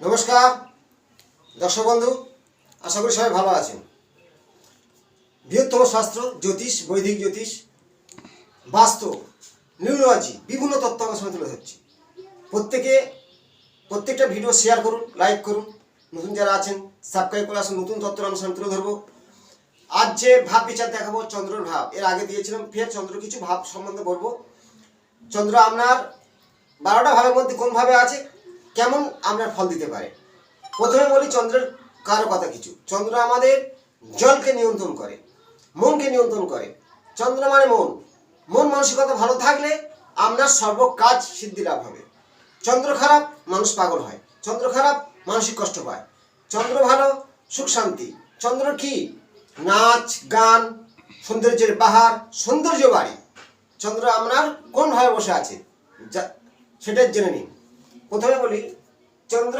নমস্কার, দর্শক বন্ধু, আশা করি সবাই ভালো আছেন। বৃহত্তম শাস্ত্র, জ্যোতিষ, বৈদিক জ্যোতিষ, বাস্তব, নিউরোলজি, বিভিন্ন তত্ত্ব আমার সামনে তুলে ধরছি। প্রত্যেকে, প্রত্যেকটা ভিডিও শেয়ার করুন লাইক করুন। নতুন যারা আছেন সাবস্ক্রাইব করে আসুন, নতুন তত্ত্ব আমার সামনে তুলে ধরবো। আজ যে ভাব বিচার দেখাবো, চন্দ্রর ভাব, এর আগে দিয়েছিলাম, ফের চন্দ্র কিছু ভাব সম্বন্ধে বলব। চন্দ্র আপনার বারোটা ভাবের মধ্যে কোন ভাবে আছে? কেমন আপনার ফল দিতে পারে? প্রথমে বলি চন্দ্রের কারও কথা কিছু। চন্দ্র আমাদের জলকে নিয়ন্ত্রণ করে, মনকে নিয়ন্ত্রণ করে। চন্দ্র মানে মন। মন মানসিকতা ভালো থাকলে আপনার সর্ব কাজ সিদ্ধি লাভ হবে। চন্দ্র খারাপ, মানুষ পাগল হয়। চন্দ্র খারাপ, মানসিক কষ্ট পায়। চন্দ্র ভালো, সুখ শান্তি। চন্দ্র কি? নাচ, গান, সৌন্দর্যের বাহার সৌন্দর্য বাড়ি। চন্দ্র আপনার কোন ভাবে বসে আছে? যা- সেটা জেনে নিন। প্রথমে বলি, চন্দ্র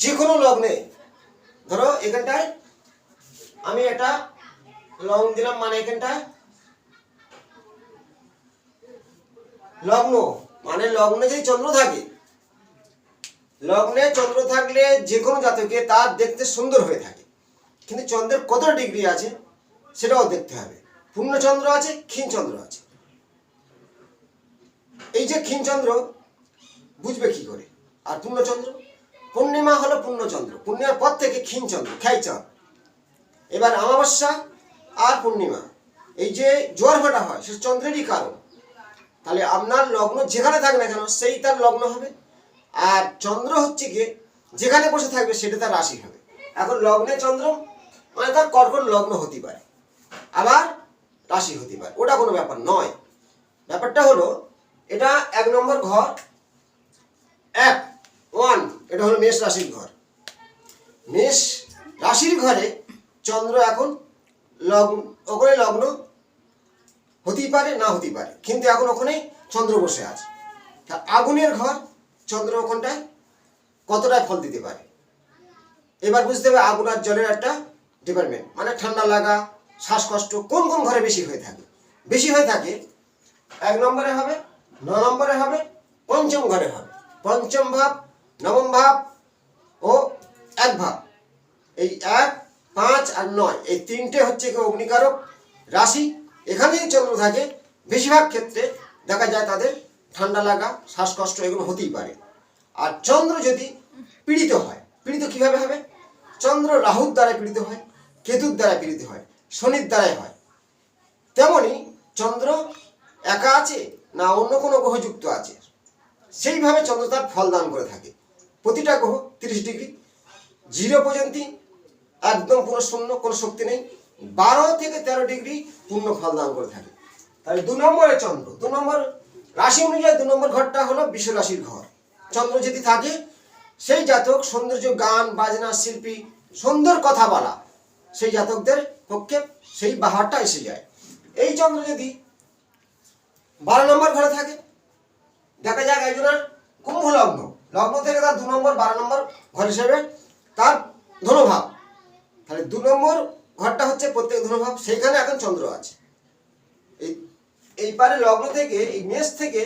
যে কোনো লগ্নে, ধরো এখানটায় আমি এটা লং দিলাম মানে এখানটায় লগ্ন মানে লগ্নে যদি চন্দ্র থাকে, লগ্নে চন্দ্র থাকলে যে কোনো জাতকে তার দেখতে সুন্দর হয়ে থাকে। কিন্তু চন্দ্রের কতটা ডিগ্রি আছে, সেটাও দেখতে হবে। পূর্ণচন্দ্র আছে, ক্ষীণচন্দ্র আছে। এই যে ক্ষীণচন্দ্র বুঝবে কি করে? আর পূর্ণচন্দ্র? পূর্ণিমা হলো পূর্ণচন্দ্র। পূর্ণিমার পর থেকে ক্ষীণচন্দ্র। খ্যাইচাঁদ এবার অমাবস্যা আর পূর্ণিমা। এই যে জোয়ার ভাটা হয়, সে চন্দ্রেরই কারণ। তাহলে আপনার লগ্ন যেখানে থাক না কেন, সেই তার লগ্ন হবে। আর চন্দ্র হচ্ছে গিয়ে যেখানে বসে থাকবে, সেটা তার রাশি হবে। এখন লগ্নে চন্দ্র মানে তার কর্কট লগ্ন হতে পারে। আবার রাশি হতে পারে। ওটা কোনো ব্যাপার নয়। ব্যাপারটা হলো, এটা এক নম্বর ঘর এক ওয়ান এটা হলো মেষ রাশির ঘর। মেষ রাশির ঘরে চন্দ্র এখন লগ্ন, ওখানে লগ্ন হতেই পারে, না হতেই পারে। কিন্তু এখন ওখানে চন্দ্র বসে আছে। তা আগুনের ঘর, চন্দ্র ওখানটায় কতটা ফল দিতে পারে? এবার বুঝতে হবে আগুন আর জলের একটা ডিপার্টমেন্ট মানে ঠান্ডা লাগা, শ্বাসকষ্ট, কোন কোন ঘরে বেশি হয়ে থাকে? বেশি হয়ে থাকে, এক নম্বরে হবে, ন নম্বরে হবে, পঞ্চম ঘরে হবে। পঞ্চম ভাব, নবম ভাব ও এক ভাব। এই এক, পাঁচ আর নয়, এই তিনটে হচ্ছে অগ্নিকারক রাশি। এখানেই চন্দ্র থাকে। বেশিরভাগ ক্ষেত্রে দেখা যায় তাদের ঠান্ডা লাগা, শ্বাসকষ্ট এগুলো হতেই পারে। আর চন্দ্র যদি পীড়িত হয়, পীড়িত কীভাবে হবে? চন্দ্র রাহুর দ্বারা পীড়িত হয়, কেতুর দ্বারা পীড়িত হয়, শনির দ্বারাই হয়। তেমনি চন্দ্র একা আছে না অন্য কোনো গ্রহযুক্ত আছে? সেইভাবে চন্দ্র তার ফল দান করে থাকে। প্রতিটা গ্রহ তিরিশ ডিগ্রি। জিরো পর্যন্ত একদম পুরো শূন্য, কোনো শক্তি নেই। বারো থেকে তেরো ডিগ্রি পূর্ণ ফল দান করে থাকে। তাহলে দু নম্বরে চন্দ্র। দু নম্বর রাশি অনুযায়ী দু নম্বর ঘরটা হলো বিশ্ব রাশির ঘর। চন্দ্র যদি থাকে, সেই জাতক সৌন্দর্য, গান, বাজনা, শিল্পী, সুন্দর কথা বলা সেই জাতকদের পক্ষে সেই বাহারটা এসে যায়। এই চন্দ্র যদি বারো নম্বর ঘরে থাকে দেখা যাক একজনের কুম্ভ লগ্ন। লগ্ন থেকে তার দু নম্বর, বারো নম্বর ঘর হিসেবে তার ধনুভাব। তাহলে দু নম্বর ঘরটা হচ্ছে প্রত্যেক ধনুভাব, সেইখানে এখন চন্দ্র আছে। এই এই পারে লগ্ন থেকে, এই মেষ থেকে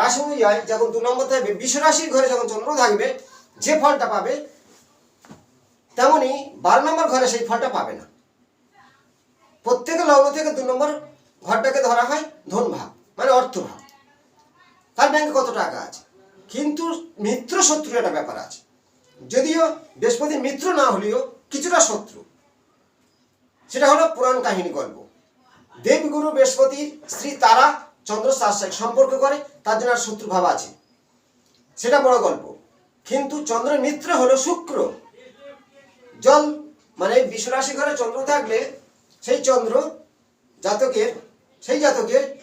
রাশি অনুযায়ী যখন দু নম্বর থাকবে বিশ্ব রাশির ঘরে যখন চন্দ্র থাকবে, যে ফলটা পাবে, তেমনি বারো নম্বর ঘরে সেই ফলটা পাবে না। প্রত্যেকের লগ্ন থেকে দু নম্বর ঘরটাকে ধরা হয় ধনভাব মানে অর্থভাব। তার ব্যাংকে কত টাকা আছে? কিন্তু মিত্র শত্রু একটা ব্যাপার আছে। যদিও বৃহস্পতি মিত্র না হলেও কিছুটা শত্রু। সেটা হলো পুরাণ কাহিনী গল্প। দেবগুরু বৃহস্পতির স্ত্রী তারা, চন্দ্র তার সম্পর্ক করে, তার জন্য শত্রু ভাব আছে। সেটা বড় গল্প। কিন্তু চন্দ্রের মিত্র হলো শুক্র। জল মানে বিশ্বরাশি ঘরে চন্দ্র থাকলে সেই চন্দ্র জাতকের, সেই জাতকের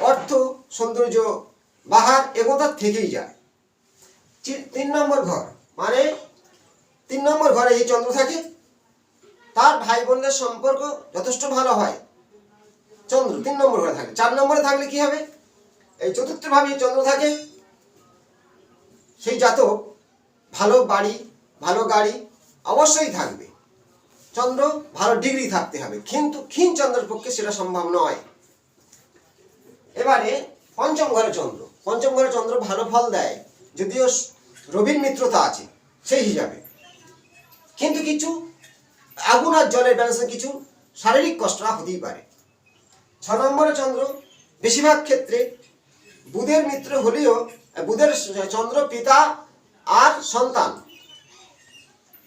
অর্থ, সৌন্দর্য বাহার তার থেকেই যায়। তিন নম্বর ঘর মানে তিন নম্বর ঘরে এই চন্দ্র থাকে, তার ভাই বোনদের সম্পর্ক যথেষ্ট ভালো হয়। চন্দ্র তিন নম্বর ঘরে থাকে। চার নম্বরে থাকলে কি হবে? এই চতুর্থ ভাবে চন্দ্র থাকে, সেই জাতক ভালো বাড়ি, ভালো গাড়ি অবশ্যই থাকবে। চন্দ্র ভালো ডিগ্রি থাকতে হবে। কিন্তু ক্ষীণ চন্দ্রের পক্ষে সেটা সম্ভব নয়। এবারে পঞ্চম ঘরে চন্দ্র। পঞ্চম ঘরে চন্দ্র ভালো ফল দেয়, যদিও রবির মিত্রতা আছে, সেই হিসাবে। কিন্তু কিছু আগুন আর জলের ব্যালেন্সে কিছু শারীরিক কষ্টটা হতেই পারে। ছ নম্বরে চন্দ্র, বেশিরভাগ ক্ষেত্রে বুধের মিত্র হলেও, বুধের চন্দ্র পিতা আর সন্তান।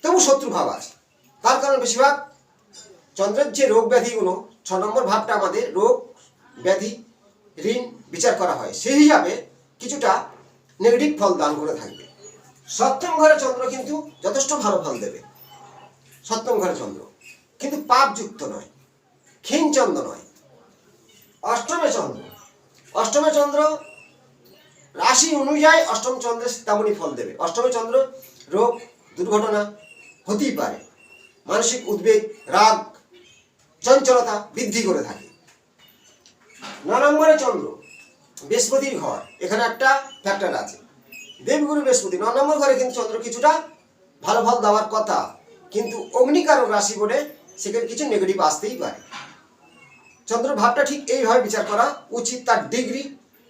তবু শত্রু ভাব আছে। তার কারণ বেশিরভাগ চন্দ্রের যে রোগ ব্যাধিগুলো, ছ নম্বর ভাবটা আমাদের রোগ ব্যাধি ঋণ বিচার করা হয়। সেই হিসাবে কিছুটা নেগেটিভ ফল দান করে থাকবে। সপ্তম ঘরে চন্দ্র কিন্তু যথেষ্ট ভালো ফল দেবে। সপ্তম ঘরে চন্দ্র। কিন্তু পাপযুক্ত নয়, ক্ষীণ চন্দ্র নয়। অষ্টমে চন্দ্র। অষ্টমে চন্দ্র রাশি অনুযায়ী অষ্টম চন্দ্রের তেমনই ফল দেবে। অষ্টমে চন্দ্র রোগ, দুর্ঘটনা হতেই পারে। মানসিক উদ্বেগ, রাগ, চঞ্চলতা বৃদ্ধি করে থাকে। ন নম্বরে চন্দ্র বৃহস্পতির ঘর, এখানে একটা ফ্যাক্টর আছে। দেবগুরু বৃহস্পতি, ন নম্বর ঘরে কিন্তু চন্দ্র কিছুটা ভালো ফল দেওয়ার কথা, কিন্তু অগ্নিকারক রাশি বলে সেখানে কিছু নেগেটিভ আসতেই পারে। চন্দ্র ভাবটা ঠিক এইভাবে বিচার করা উচিত, তার ডিগ্রি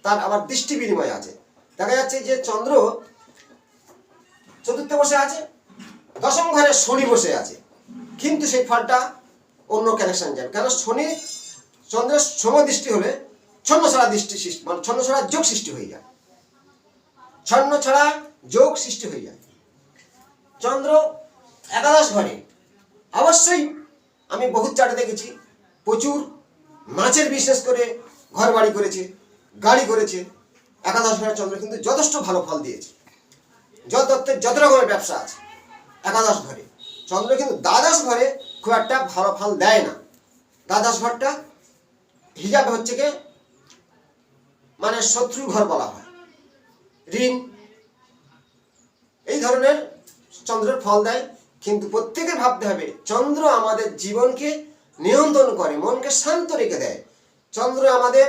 তার আবার দৃষ্টি বিনিময় আছে। দেখা যাচ্ছে যে চন্দ্র চতুর্থে বসে আছে, দশম ঘরে শনি বসে আছে, কিন্তু সেই ফলটা অন্য কানেকশন যায়। কেন? শনি, চন্দ্রের সমদৃষ্টি হলে ছন্ন ছাড়া দৃষ্টি সৃষ্টি মানে ছন্ন ছাড়া যোগ সৃষ্টি হয়ে যায়। ছন্ন ছাড়া যোগ সৃষ্টি হয়ে যায়। চন্দ্র একাদশ ঘরে। অবশ্যই আমি বহুত চাটে দেখেছি। প্রচুর মাছের বিশেষ করে ঘর বাড়ি করেছে, গাড়ি করেছে। একাদশ ঘরে চন্দ্র কিন্তু যথেষ্ট ভালো ফল দিয়েছে। যত দত্তের যত রকমের ব্যবসা আছে, একাদশ ঘরে। চন্দ্র কিন্তু দ্বাদশ ঘরে খুব একটা ভালো ফল দেয় না। দ্বাদশ ঘরটা হিজাব হচ্ছে কি মানে শত্রু ঘর বলা হয়। ঋণ, এই ধরনের চন্দ্রের ফল দেয়, কিন্তু প্রত্যেকে ভাবতে হবে, চন্দ্র আমাদের জীবনকে নিয়ন্ত্রণ করে, মনকে শান্ত রেখে দেয়। চন্দ্র আমাদের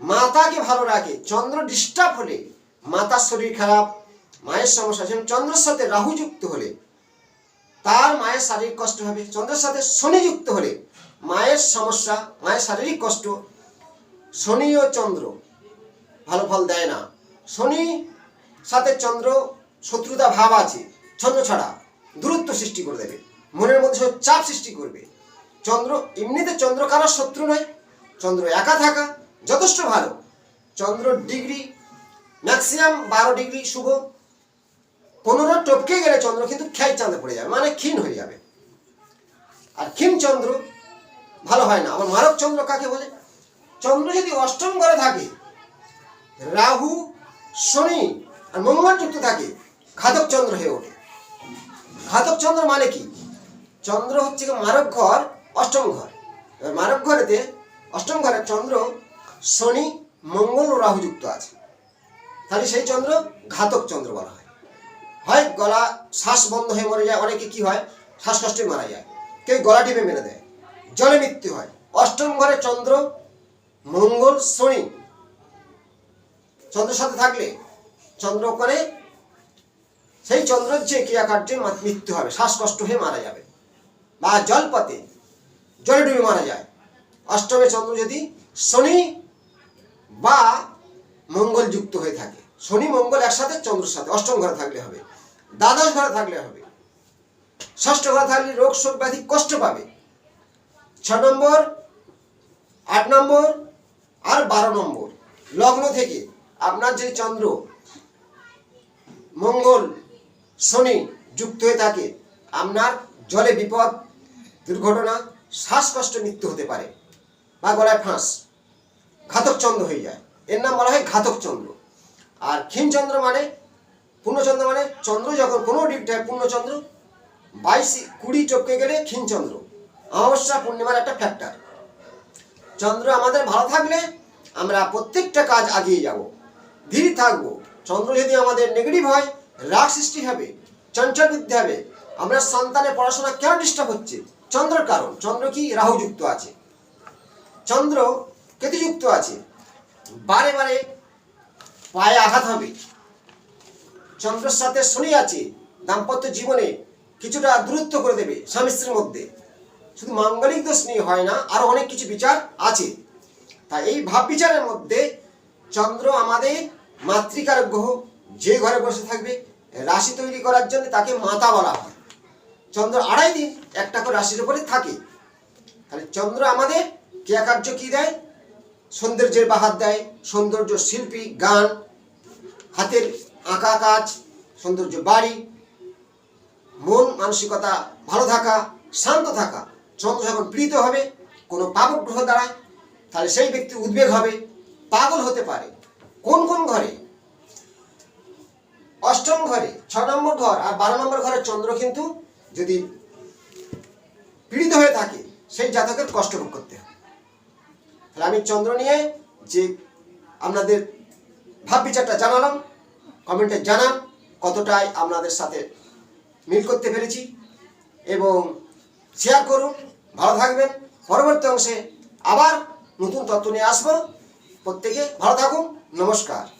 মাতাকে ভালো রাখে, চন্দ্র ডিস্টার্ব হলে, মাতার শরীর খারাপ, মায়ের সমস্যা চন্দ্রের সাথে রাহু যুক্ত হলে, তার মায়ের শারীরিক কষ্ট হবে, চন্দ্রের সাথে শনি যুক্ত হলে, মায়ের সমস্যা, মায়ের শারীরিক কষ্ট, শনি ও চন্দ্র ভালো ফল দেয় না। শনি, সাথে চন্দ্র, শত্রুতা ভাব আছে। ছন্দ ছাড়া দূরত্ব সৃষ্টি করে দেবে। মনের মধ্যে চাপ সৃষ্টি করবে। চন্দ্র, এমনিতে চন্দ্র কারোর শত্রু নয়। চন্দ্র একা থাকা যথেষ্ট ভালো। চন্দ্র ডিগ্রি, ম্যাক্সিমাম বারো ডিগ্রি শুভ। পনেরো টপকে গেলে চন্দ্র কিন্তু খেয় চাঁদে পড়ে যাবে মানে ক্ষীণ হয়ে যাবে। আর ক্ষীণ চন্দ্র ভালো হয় না। আবার মারক চন্দ্র কাকে বলে? চন্দ্র যদি অষ্টম ঘরে থাকে রাহু, শনি আর মঙ্গল যুক্ত থাকে। ঘাতক চন্দ্র হয়ে ওঠে। ঘাতক চন্দ্র মানে কি? চন্দ্র হচ্ছে মারক ঘর, অষ্টম ঘর। এবার মারক ঘরেতে অষ্টম ঘরে চন্দ্র, শনি, মঙ্গল ও রাহু যুক্ত আছে। তাহলে সেই চন্দ্র ঘাতক চন্দ্র বলা হয়। হয় গলা শ্বাস বন্ধ হয়ে মরে যায়, অনেকে কি হয়? শ্বাসকষ্টে মারা যায়। কেউ গলা টিপে মেরে দেয়। জলে মৃত্যু হয়। অষ্টম ঘরে চন্দ্র, মঙ্গল, শনি। চন্দ্রের সাথে থাকলে চন্দ্র ওখানে সেই চন্দ্রের যে ক্রিয়াকার্যে মৃত্যু হবে, শ্বাসকষ্ট হয়ে মারা যাবে। বা জলপথে জলে ডুবে মারা যায়। অষ্টমে চন্দ্র যদি শনি বা মঙ্গল যুক্ত হয়ে থাকে, শনি, মঙ্গল একসাথে চন্দ্রের সাথে, অষ্টম ঘরে থাকলে হবে, দ্বাদশ ঘরে থাকলে হবে। ষষ্ঠ ঘরে থাকলে রোগ, শোক ব্যাধি কষ্ট পাবে। ছ নম্বর, আট নম্বর আর বারো নম্বর, লগ্ন থেকে আপনার যে চন্দ্র, মঙ্গল, শনি যুক্ত হয়ে থাকে, আপনার জলে বিপদ, দুর্ঘটনা, শ্বাসকষ্ট, মৃত্যু হতে পারে। বা গলায় ফাঁস, ঘাতক চন্দ্র হয়ে যায়। এর নাম বলা হয় ঘাতক চন্দ্র। আর ক্ষীণচন্দ্র মানে পূর্ণচন্দ্র মানে চন্দ্র যখন কোনো ডিপটায় পূর্ণচন্দ্র বাইশ কুড়ি চপকে গেলে ক্ষীণচন্দ্র অমাবস্যা পূর্ণিমার একটা ফ্যাক্টর চন্দ্র আমাদের ভালো থাকলে আমরা প্রত্যেকটা কাজ আগিয়ে যাব। ধীর থাকব। চন্দ্র যদি আমাদের নেগেটিভ হয়, রাগ সৃষ্টি হবে, চঞ্চল বৃদ্ধি হবে। আমরা সন্তানের পড়াশোনা কেন ডিস্টার্ব হচ্ছে? চন্দ্রের কারণ। চন্দ্র কি? রাহু যুক্ত আছে। চন্দ্র কেতুযুক্ত আছে। বারে বারে পায়ে আঘাত হবে। চন্দ্রের সাথে শনি আছে। দাম্পত্য জীবনে কিছুটা দূরত্ব করে দেবে স্বামী স্ত্রীর মধ্যে। শুধু মাঙ্গলিক দোষ নিয়ে হয় না, আরও অনেক কিছু বিচার আছে। তাই এই ভাব বিচারের মধ্যে চন্দ্র আমাদের মাতৃকার গ্রহ যে ঘরে বসে থাকবে, রাশি তৈরি করার জন্য তাকে মাতা বলা হয়। চন্দ্র আড়াই দিন একটা করে রাশির উপরে থাকে। তাহলে চন্দ্র আমাদের ক্রিয়াকার্য কি দেয়? সৌন্দর্যের বাহার দেয়, সৌন্দর্য শিল্পী, গান, হাতের আঁকা কাজ, সৌন্দর্য বাড়ি, মন মানসিকতা ভালো থাকা, শান্ত থাকা। চন্দ্র যখন পীড়িত হবে, কোনো পাবক গ্রহ দ্বারা, তাহলে সেই ব্যক্তি উদ্বেগ হবে, পাগল হতে পারে। কোন কোন ঘরে? অষ্টম ঘরে, ছ নম্বর ঘর আর বারো নম্বর ঘরের চন্দ্র কিন্তু যদি পীড়িত হয়ে থাকে, সেই জাতকের কষ্ট ভোগ করতে হবে। তাহলে আমি চন্দ্র নিয়ে যে আপনাদের ভাব বিচারটা জানালাম, কমেন্টে জানান কতটাই আপনাদের সাথে মিল করতে পেরেছি এবং শেয়ার করুন। ভালো থাকবেন। পরবর্তী অংশে আবার নতুন তত্ত্ব নিয়ে আসব। প্রত্যেকে ভালো থাকুন। নমস্কার